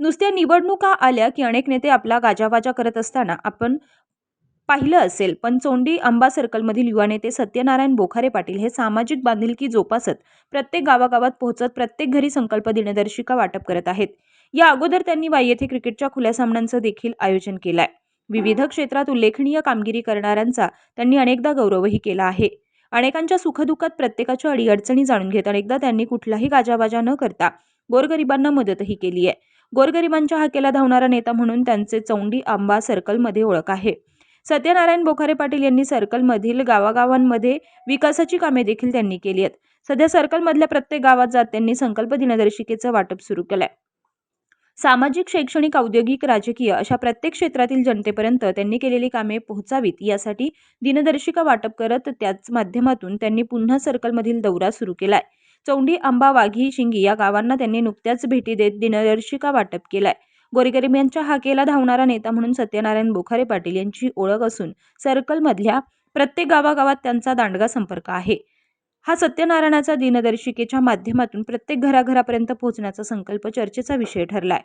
नुसत्या निवडणुका आल्या की अनेक नेते आपला गाजावाजा करत असताना आपण पाहिलं असेल. पण चोंडी आंबा सर्कलमधील युवा नेते सत्यनारायण बोखारे पाटील हे सामाजिक बांधिलकी जोपासत प्रत्येक गावागावात पोहोचत प्रत्येक घरी संकल्प दिनदर्शिका वाटप करत आहेत. या अगोदर त्यांनी वाई येथे क्रिकेटच्या खुल्या सामन्यांचं देखील आयोजन केलं आहे विविध क्षेत्रात उल्लेखनीय कामगिरी करणाऱ्यांचा त्यांनी अनेकदा गौरवही केला आहे. अनेकांच्या सुखदुःखात प्रत्येकाच्या अडीअडचणी जाणून घेत अनेकदा त्यांनी कुठलाही गाजाबाजा न करता गोरगरिबांना मदतही केली आहे. गोरगरिबांच्या हाकेला धावणारा नेता म्हणून त्यांचे चौंडी आंबा सर्कलमध्ये ओळख आहे. सत्यनारायण बोखारे पाटील यांनी सर्कलमधील गावागावांमध्ये विकासाची कामे देखील त्यांनी केली आहेत. सध्या सर्कलमधल्या प्रत्येक गावात जात त्यांनी संकल्प दिनदर्शिकेचं वाटप सुरू केलंय. सामाजिक शैक्षणिक औद्योगिक राजकीय अशा प्रत्येक क्षेत्रातील जनतेपर्यंत त्यांनी केलेली कामे पोहोचावीत यासाठी दिनदर्शिका वाटप करत त्याच माध्यमातून त्यांनी पुन्हा सर्कलमधील दौरा सुरू केलाय. चौंडी आंबा वाघी शिंगी या गावांना त्यांनी नुकत्याच भेटी देत दिनदर्शिका वाटप केलाय. गोरगरिबांच्या हाकेला धावणारा नेता म्हणून सत्यनारायण बोखारे पाटील यांची ओळख असून सर्कलमधल्या प्रत्येक गावागावात त्यांचा दांडगा संपर्क आहे. हा सत्यनारायणाचा दिनदर्शिकेच्या माध्यमातून प्रत्येक घराघरापर्यंत पोहोचण्याचा संकल्प चर्चेचा विषय ठरलाय.